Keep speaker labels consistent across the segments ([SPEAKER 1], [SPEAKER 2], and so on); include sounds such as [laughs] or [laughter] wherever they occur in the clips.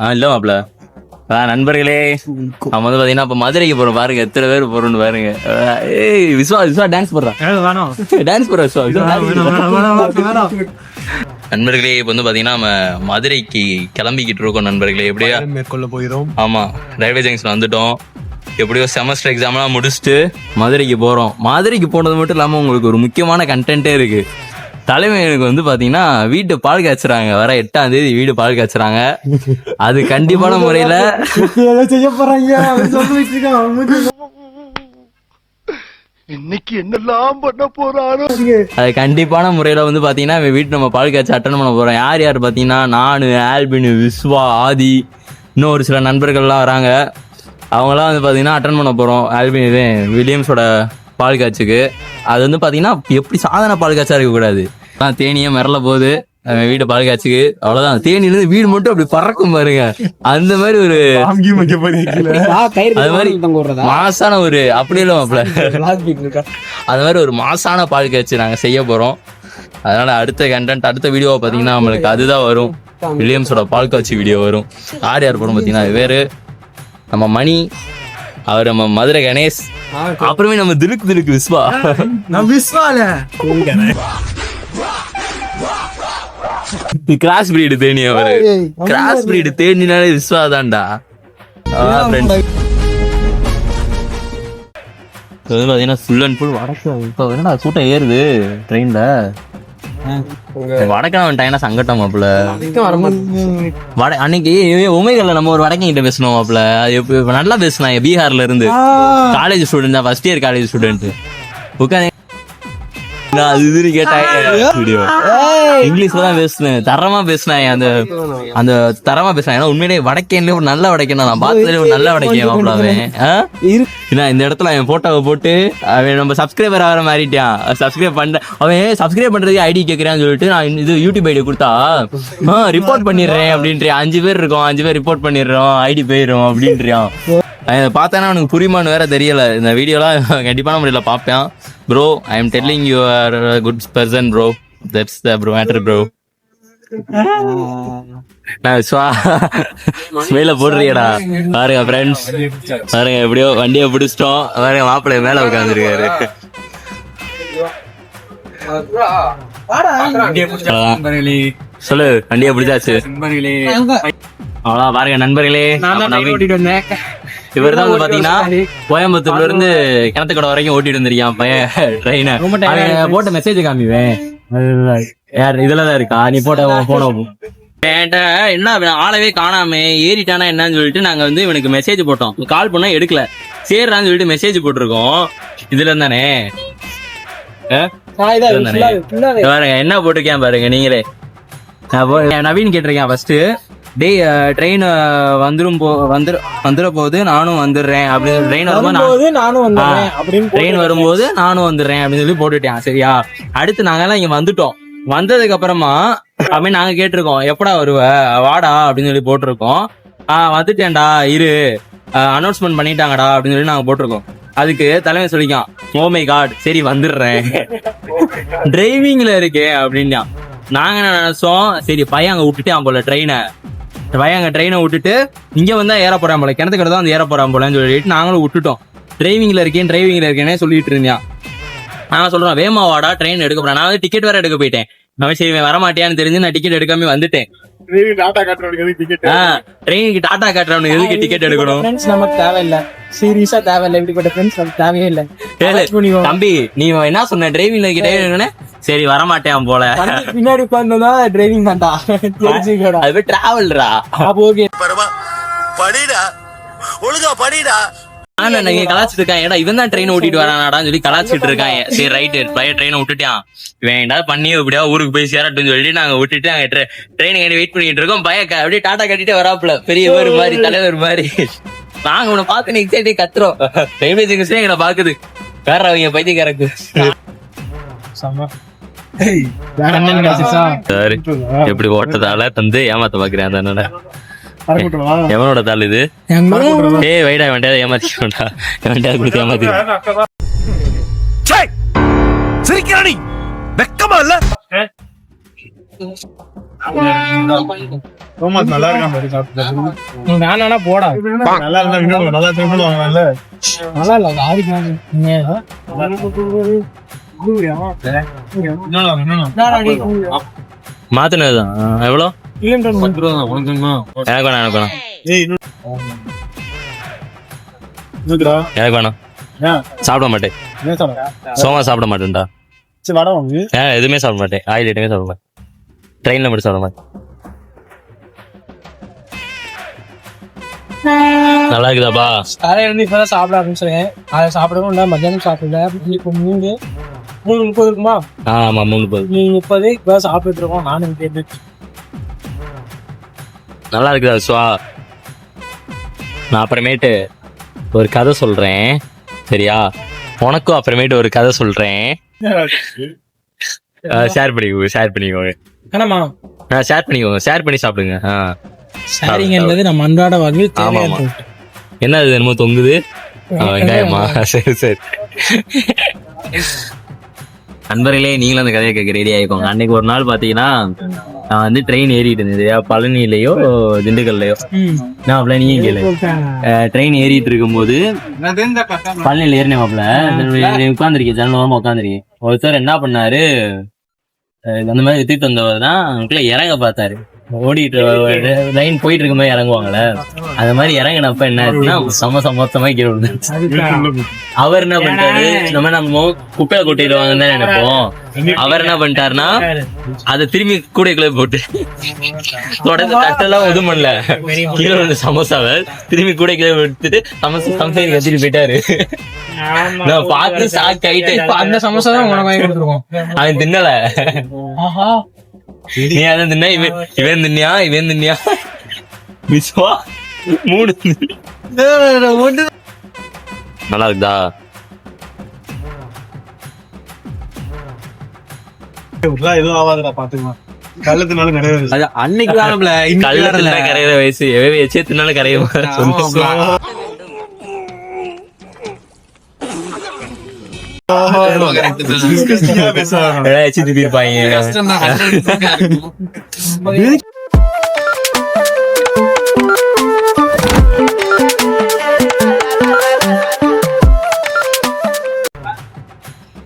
[SPEAKER 1] ஆ இல்ல மாப்ள. ஆ நண்பர்களே நம்ம வந்து பாத்தீங்கன்னா இப்ப மதுரைக்கு போறோம். பாருங்க எத்தனை பேர் போறோம்னு பாருங்க. ஏய் விஸ்வா விஸ்வா டான்ஸ் போடுறான் டான்ஸ் போடுற விஸ்வா. நண்பர்களே இப்போ வந்து பாத்தீங்கன்னா நம்ம மதுரைக்கு கிளம்பிக்கிட்டு இருக்கோம் நண்பர்களே. எப்படியா?
[SPEAKER 2] மேற்கொள்ள போகிறோம்.
[SPEAKER 1] ஆமா ரயில்வே ஜங்ஷன் வந்துட்டோம். எப்படியோ செமஸ்டர் எக்ஸாம்லாம் முடிச்சுட்டு மதுரைக்கு போறோம். மதுரைக்கு போனது மட்டும் இல்லாம உங்களுக்கு ஒரு முக்கியமான கண்டென்ட்டே இருக்கு. தலைமையனுக்கு வந்து பாத்தீங்கன்னா வீட்டு பால் காய்ச்சுறாங்க. வர எட்டாம் தேதி வீடு பால் காய்ச்சுறாங்க. அது கண்டிப்பான முறையில
[SPEAKER 2] செய்ய போறாங்க.
[SPEAKER 3] இன்னைக்கு என்னெல்லாம் பண்ண போறாரோ?
[SPEAKER 1] அது கண்டிப்பான முறையில வந்து பாத்தீங்கன்னா வீட்டு நம்ம பால் காய்ச்சி அட்டன் பண்ண போறோம். யார் யார் பாத்தீங்கன்னா நானு ஆல்பின் விஸ்வா ஆதி இன்னும் ஒரு சில நண்பர்கள்லாம் வராங்க. அவங்களாம் வந்து பாத்தீங்கன்னா அட்டன் பண்ண போறோம். ஆல்பின் இது வில்லியம்ஸோட பால் காய்ச்சுக்கு. அது வந்து பாத்தீங்கன்னா எப்படி சாதாரண பால் காய்ச்சா இருக்கக்கூடாது. அதான் தேனியே மிரள போகுது. பால் காய்ச்சுக்கு அவ்வளவுதான். தேனியிலிருந்து வீடு மட்டும் அப்படி பறக்கும் பாருங்க. அந்த மாதிரி ஒரு [laughs] அது மாதிரி மாசான ஒரு அப்படி இல்லை அது மாதிரி ஒரு மாசான பால் காய்ச்சி நாங்கள் செய்ய போகிறோம் அதனால அடுத்த கண்டென்ட் அடுத்த வீடியோ பார்த்தீங்கன்னா நம்மளுக்கு அதுதான் வரும். வில்லியம்ஸோட பால் காய்ச்சி வீடியோ வரும். யார் யார் படம் பார்த்தீங்கன்னா வேறு. நம்ம மணி அவர் நம்ம மதுரை கணேஷ். அப்புறமே நம்ம திலுக்கு திலுக்கு விஸ்வா.
[SPEAKER 2] நான் விஸ்வால.
[SPEAKER 1] கிராஸ் பிரீடு தேனி அவரு. கிராஸ் பிரீடு தேனினாலே விஸ்வா தான்டா பார்த்தீங்கன்னா ஃபுல் அண்ட் ஃபுல் வடக்கு. இப்போ என்னடா கூட்டம் ஏறுது ட்ரெயினில் வடக்கு வந்துட்டாங்கன்னா சங்கட்டம் மாப்பிள்ள வட அன்னைக்கு உமைகள்ல நம்ம ஒரு வடக்கன் கிட்ட பேசணும் இப்ப நல்லா பேசினாங்க பீகார்ல இருந்து. காலேஜ் ஸ்டூடெண்ட் தான் ஃபர்ஸ்ட் இயர் காலேஜ் ஸ்டூடெண்ட் உட்காந்து நான் அது இதுன்னு கேட்டாங்க வீடியோ இங்கிலீஷ்ல தான் பேசுனேன். தரமா பேசினாங்க அந்த அந்த தரமா பேசினாங்க ஏன்னா உண்மையிலேயே வடக்கேன்ல ஒரு நல்ல வடக்கேன் நான் பார்த்ததுல ஒரு நல்ல வடக்கேன் ஆ? ஏன்னா இந்த இடத்துல அவன் போட்டோவை போட்டு அவன் நம்ம சப்ஸ்கிரைபர் ஆகிற மாதிரிட்டான். சப்ஸ்கிரைப் பண்ண அவன் சப்ஸ்கிரைப் பண்றதுக்கு ஐடி கேட்கறான்னு சொல்லிட்டு நான் இது யூடியூப் ஐடி கொடுத்தா ரிப்போர்ட் பண்ணிடுறேன் அப்படின்றியா அஞ்சு பேர் இருக்கோம். அஞ்சு பேர் ரிப்போர்ட் பண்ணிடுறோம். ஐடி போயிடும் அப்படின்றியான். அவன் இதை பார்த்தானா அவனுக்கு புரியுமான்னு வேற தெரியல. இந்த வீடியோலாம் [laughs] கண்டிப்பான முறையில் பார்ப்பேன். Bro I am telling you are good person bro that's the bro matter bro நான் ஸ்மெயில போடுறியடா. பாருங்க ஃப்ரெண்ட்ஸ் பாருங்க எப்படியோ வண்டியை பிடிச்சிட்டோம். பாருங்க மாப்பிள்ளை மேல உட்காந்துருக்காரு சொல்லு வண்டியை பிடிச்சாச்சு. அவ்வளோ பாருங்க நண்பர்களே. இவர் தான் வந்து பாத்தீங்கன்னா கோயம்புத்தூர்ல இருந்து கிணத்துக்கடை வரைக்கும் ஓட்டிட்டு வந்திருக்கான் பையன் ட்ரெயினை. போட்ட மெசேஜ் காமிவேன் யார் இதுலதான் இருக்கா? நீ போட்ட போன என்ன ஆளவே காணாம ஏறிட்டானா என்னன்னு சொல்லிட்டு நாங்க வந்து இவனுக்கு மெசேஜ் போட்டோம். கால் பண்ணா எடுக்கல. சரிடான்னு சொல்லிட்டு மெசேஜ் போட்டிருக்கோம். இதுல இருந்தானே? பாருங்க என்ன போட்டிருக்கேன் பாருங்க நீங்களே. நவீன் கேட்டிருக்கேன் ஃபர்ஸ்ட் டேய் ட்ரெயின் வந்துரும் போ வந்துரு வந்துட போகுது நானும் வந்துடுறேன் அப்படி ட்ரெயின் வரும்போது நான்
[SPEAKER 2] நானும்
[SPEAKER 1] வந்துடுறேன்
[SPEAKER 2] அப்படின்னு
[SPEAKER 1] ட்ரெயின் வரும்போது நானும் வந்துடுறேன் அப்படின்னு சொல்லி போட்டுட்டேன் சரியா? அடுத்து நாங்கெல்லாம் இங்க வந்துட்டோம். வந்ததுக்கு அப்புறமா அப்படின்னு நாங்க கேட்டிருக்கோம் எப்படா வருவ? வாடா அப்படின்னு சொல்லி போட்டிருக்கோம். ஆஹ் வந்துட்டேன்டா இரு. அனௌன்ஸ்மெண்ட் பண்ணிட்டாங்கடா அப்படின்னு சொல்லி நாங்க போட்டிருக்கோம். அதுக்கு தலைமை சொல்லிக்கான் ஓ மை காட் சரி வந்துடுறேன் டிரைவிங்ல [laughs] இருக்கே அப்படின்னா நாங்க என்ன நினைச்சோம் சரி பையன் அங்க விட்டுட்டான் போல ட்ரெயினை பையன் அங்க ட்ரெயினை விட்டுட்டு இங்க வந்தா ஏற போறான் போல. கிணத்துக்கிட்ட தான் வந்து ஏற போகிறான் போலன்னு சொல்லிட்டு நாங்களும் விட்டுட்டோம். டிரைவிங்ல இருக்கேன் டிரைவிங்கில் இருக்கேனே சொல்லிட்டு இருந்தான் நான் சொல்றேன் வேமா வாடா ட்ரெயின் எடுக்க போகிறேன் நான் வந்து டிக்கெட் வேற எடுக்க போயிட்டேன். அவன் சரி இவன் வரமாட்டியான்னு தெரிஞ்சு நான் டிக்கெட் எடுக்காம வந்துட்டேன். ட்ரெயினுக்கு டாடா காட்டுறவனுக்கு எதுக்கு டிக்கெட் எடுக்கணும்?
[SPEAKER 4] ஃப்ரெண்ட்ஸ் நமக்கு தேவையில்ல. சீரியஸா தேவையில்ல. இப்படிப்பட்ட ஃப்ரெண்ட்ஸ் நமக்கு தேவையே இல்ல.
[SPEAKER 1] தம்பி நீ என்ன சொன்ன? டிரைவிங்ல டிரைவிங் சரி வரமாட்டேன் போல.
[SPEAKER 4] பின்னாடி உட்கார்ந்தா டிரைவிங் தான்டா
[SPEAKER 1] அது டிராவல்ரா
[SPEAKER 4] அப்போ ஓகே
[SPEAKER 3] பரவா படிடா ஒழுங்கா படிடா.
[SPEAKER 1] ஆனா நீங்க கலாச்சிட்டு இருக்கான். ஏடா இவன் தான் ட்ரெயின் ஓட்டிட்டு வரானாடான்னு சொல்லி கலாச்சிட்டு இருக்காங்க சரி ரைட்டு பழைய ட்ரெயினை விட்டுட்டான். இவன் ஏதாவது பண்ணி எப்படியா ஊருக்கு போய் சேரட்டும்னு சொல்லிட்டு நாங்க விட்டுட்டு நாங்க ட்ரெயினுக்கு வெயிட் பண்ணிட்டு இருக்கோம்? பய அப்படியே டாட்டா கட்டிட்டு வராப்புல. பெரியவர் மாதிரி தலைவர் மாதிரி. நாங்க உன்னை பார்த்து எக்ஸைட்டே கத்துறோம். ரயில்வே ஜங்ஷன் எங்களை பாக்குது வேற அவங்க பைத்தியக்காரக்கு. சரி எப்படி ஓட்டதால தந்து ஏமாத்த பாக்குறேன் அதனால எவனோட தாள் இது? ஏய் வைடா வேண்டியதை ஏமாத்திக்கோண்டா வேண்டியதை கொடுத்து ஏமாத்தி
[SPEAKER 3] சிரிக்கிறானி வெக்கமா இல்ல?
[SPEAKER 2] நல்லா இருக்கான்
[SPEAKER 4] போடா.
[SPEAKER 2] நல்லா இருந்தா
[SPEAKER 4] இல்ல
[SPEAKER 1] மாத்தினதுதான். எவ்வளோ? எனக்கு வேணாம் எனக்கு வேணாம்.
[SPEAKER 2] ஏய் இன்னும் இன்னும்டா
[SPEAKER 1] எனக்கு வேணாம்.
[SPEAKER 2] ஏன்
[SPEAKER 1] சாப்பிட மாட்டேன். சோமா சாப்பிட மாட்டேன்டா. எதுவுமே சாப்பிட மாட்டேன். ஆயில் எதுவுமே சாப்பிட மாட்டேன். ட்ரெயினில் மட்டும் சாப்பிட மாட்டேன். நல்லா இருக்குதாப்பா?
[SPEAKER 4] காலையில இருந்து இப்பதான் சாப்பிட ஆரம்பிச்சேன். அதை சாப்பிடவும் இல்லை மத்தியானம் சாப்பிடல. இப்போ மூணு மூணு முப்பது இருக்குமா?
[SPEAKER 1] ஆ ஆமாம் மூணு போகுது
[SPEAKER 4] நீ முப்பது இப்போ சாப்பிட்டு இருக்கோம். நானும்
[SPEAKER 1] நல்லா இருக்குதா சுவா. நான் அப்புறமேட்டு ஒரு கதை சொல்றேன். சரியா? உனக்கும் அப்புறமேட்டு ஒரு கதை சொல்றேன். ஷேர் பண்ணிக்கோங்க ஷேர் பண்ணிக்கோங்க.
[SPEAKER 4] என்னம்மா
[SPEAKER 1] ஷேர் பண்ணிக்கோங்க ஷேர் பண்ணி சாப்பிடுங்க. ஆ.
[SPEAKER 4] ஷேரிங் என்பது நம்ம அன்றாட வாழ்வில்
[SPEAKER 1] ஆமா,
[SPEAKER 4] தேவையான
[SPEAKER 1] ஆமா. என்ன இது என்னமோ தொங்குது? ஆ, வெங்காயமா [laughs] சரி சரி. நண்பர்களே நீங்களும் அந்த கதையை கேட்க ரெடி ஆயிக்கோங்க அன்னைக்கு ஒரு நாள் பாத்தீங்கன்னா நான் வந்து ட்ரெயின் ஏறிட்டு இருந்தது பழனிலயோ திண்டுக்கல்லையோ. நான் அப்படியே நீங்க கேளு. ட்ரெயின் ஏறிட்டு இருக்கும்போது பழனியில் ஏறினேன் மாப்பிள்ள. உட்காந்துருக்கேன் ஜன்னல் ஓரமா உட்காந்துருக்கேன் ஒருத்தர் என்ன பண்ணாரு? அந்த மாதிரி வித்துட்டு வந்தவர் தான் இறங்க பார்த்தாரு. ஓடிட்டு லைன் போயிட்டு இருக்கும் போது இறங்குவாங்கல்ல? அந்த மாதிரி இறங்கினப்ப என்ன ஆச்சுன்னா சம சமத்தமா கீழே விழுந்துச்சு. அவர் என்ன பண்ணிட்டாரு? நம்ம நம்ம குப்பையில கொட்டிடுவாங்கன்னு தான் நினைப்போம். அவர் என்ன பண்ணிட்டாருன்னா அதை திரும்பி கூடைக்குள்ள போட்டு தொடர்ந்து தட்டெல்லாம் எதுவும் பண்ணல. கீழே சமோசாவை திரும்பி கூடைக்குள்ள விட்டுட்டு சமோசா சமோசா கத்திட்டு போயிட்டாரு. நான் பார்த்து
[SPEAKER 4] இப்ப அந்த சமோசா தான் உனக்கு வாங்கி கொடுத்துருவோம்
[SPEAKER 1] அவன் தின்னல. நீ அதான் தின்ன இவன் இவன் தின்னியா இவன் தின்னியா விஸ்வா மூணு நல்லா இருக்குதா?
[SPEAKER 2] எதுவும் ஆகாதுடா பாத்துக்கலாம் கள்ளத்தினால நிறைய
[SPEAKER 5] அது அன்னைக்கு
[SPEAKER 1] கல்ல தின்னா கரையிற வயசு. கரையும்
[SPEAKER 2] பேசுவாங்க
[SPEAKER 1] எச்சு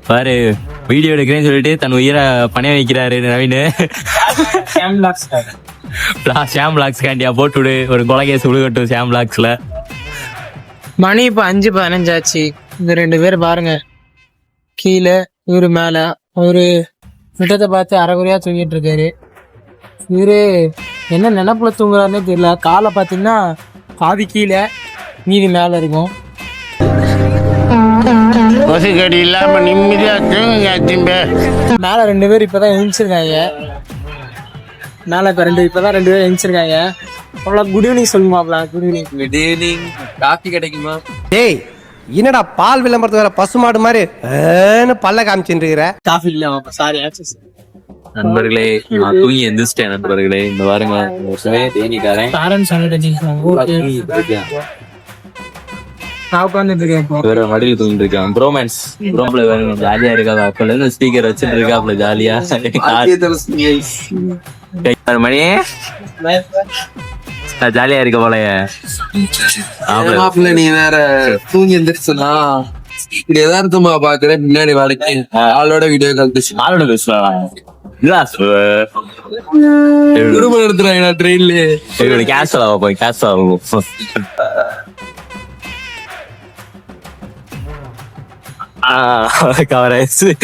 [SPEAKER 1] பாரு வீடியோ எடுக்கிறேன்னு சொல்லிட்டு தன் உயிரை பணைய வைக்கிறாரு நவீன். ஷாம் பிளாக்ஸ் போட்டு போட்டுவிடு ஒரு கொலகேஸ் விழுகட்டும் ஷாம் பிளாக்ஸ்ல
[SPEAKER 4] மணி இப்ப அஞ்சு பதினஞ்சாச்சு. இந்த ரெண்டு பேர் பாருங்க. கீழே இவரு மேல அவரு விட்டத்தை பார்த்து அரைகுறையா தூங்கிட்டு இருக்காரு. இவரு என்ன நினப்புல தூங்குறாருன்னே தெரியல. காலை பார்த்தீங்கன்னா பாதி கீழே மீதி மேல இருக்கும்.
[SPEAKER 3] கொசுக்கடி இல்லாம நிம்மதியா தூங்குங்க திம்பே.
[SPEAKER 4] மேல ரெண்டு பேர் இப்பதான் எழுந்திருக்காங்க மேல இப்ப ரெண்டு இப்பதான் ரெண்டு பேர் எழுந்திருக்காங்க அவ்வளோ good evening சொல்லுமாப்ல good evening
[SPEAKER 5] good evening coffee கிடைக்குமா?
[SPEAKER 6] டேய் என்னடா பால் விளம்பரத்து வேற பசுமாடு மாதிரி ஏன்னு பல்ல காமிச்சுட்டு இருக்கிற
[SPEAKER 4] காஃபி இல்ல சாரி ஆக்சஸ்
[SPEAKER 1] நண்பர்களே நான் தூங்கி எந்திரிச்சிட்டேன் நண்பர்களே. இந்த பாருங்க
[SPEAKER 5] ஒருத்தவே தேனிக்காரன்.
[SPEAKER 4] பேரண்ட்ஸ் நான் உட்காந்துட்டு இருக்கேன் இப்போ.
[SPEAKER 1] வேற மடியில் தூங்கிட்டு இருக்கான் ப்ரோமேன்ஸ் ப்ரோம்ல வேணும் ஜாலியா இருக்காது அப்பல இருந்து ஸ்பீக்கர் வச்சுட்டு இருக்காப்ல ஜாலியா மணி. ஜாலியா இருக்க போலயே. ஆமா.
[SPEAKER 5] மாப்பிள்ள நீ வேற தூங்கி எந்திரிச்சுனா? இப்படி எதார்த்தமா பாக்குறேன் பின்னாடி வேலைக்கு ஆளோட வீடியோ கழிச்சு
[SPEAKER 1] ஆளோட பேசுவாங்க
[SPEAKER 5] குடும்பம் எடுத்துறாங்க ட்ரெயின்ல
[SPEAKER 1] கேஸ் ஆகும் போய்? கேஸ் ஆகும் கவரேஜ்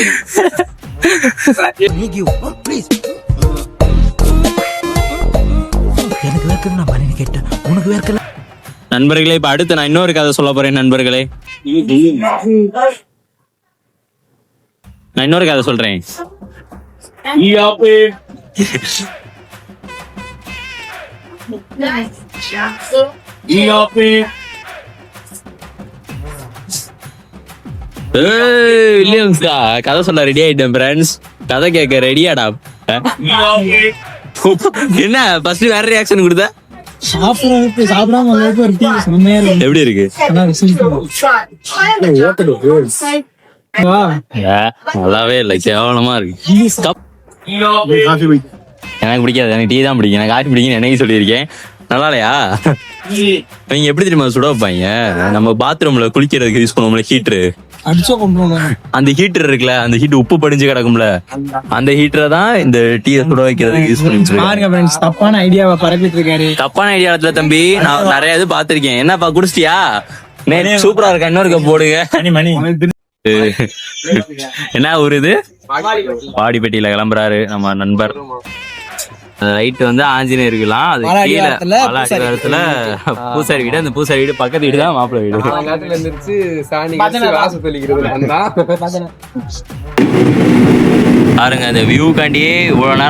[SPEAKER 1] நண்பர்களே இப்ப அடுத்து நான் இன்னொரு கதை சொல்ல போறேன் நண்பர்களே. நான் இன்னொரு கதை சொல்றேன். வில்லியம்ஸ்டா கதை சொல்ல ரெடி ஆயிட்டேன் ஃப்ரெண்ட்ஸ் கதை கேட்க ரெடியாடா என்ன ஃபர்ஸ்ட் வேற ரியாக்ஷன் கொடுத்த?
[SPEAKER 4] சாப்பிடறதுக்கு சாப்பிடாம வந்ததுக்கு ஒரு டீ செம்மையா இருக்கு.
[SPEAKER 1] எப்படி இருக்கு?
[SPEAKER 4] அதான் ரிசல்ட்
[SPEAKER 1] நல்லாவே இல்லை கேவலமா இருக்கு. கப்
[SPEAKER 2] காஃபி வை
[SPEAKER 1] எனக்கு பிடிக்காது எனக்கு டீ தான் பிடிக்கும். எனக்கு காஃபி பிடிக்கும் என்னைக்கு சொல்லியிருக்கேன்? நல்லா இல்லையா? நீங்க எப்படி தெரியுமா சுட வைப்பாங்க? நம்ம பாத்ரூம்ல குளிக்கிறதுக்கு யூஸ் பண்ணுவோம்ல ஹீட்டரு
[SPEAKER 4] அடிச்சோ கொண்டு
[SPEAKER 1] அந்த ஹீட்டர் இருக்குல்ல அந்த ஹீட் உப்பு படிஞ்சு கிடக்கும்ல அந்த ஹீட்டரை தான் இந்த டீயை சுட வைக்கிறதுக்கு யூஸ் பண்ணி
[SPEAKER 4] பாருங்க ஃப்ரெண்ட்ஸ் தப்பான ஐடியாவை பரப்பிட்டு இருக்காரு.
[SPEAKER 1] தப்பான ஐடியாத்துல தம்பி நான் நிறைய இது பாத்திருக்கேன் என்னப்பா குடிச்சிட்டியா? நே சூப்பரா இருக்கா? இன்னொரு கப் போடுங்க. என்ன ஒரு இது? வாடிப்பட்டியில கிளம்புறாரு நம்ம நண்பர். ரைட் வந்து ஆஞ்சநேயர் இருக்கலாம் அது கீழே வாரத்துல பூசாரி வீடு. அந்த பூசாரி வீடு பக்கத்து வீடு தான் மாப்பிள்ளை வீடு.
[SPEAKER 5] நேரத்துல இருந்துச்சு சாணி வாசல் தெளிக்கிறது
[SPEAKER 1] பாருங்க அந்த வியூ காண்டியே இவ்வளவு நேரம்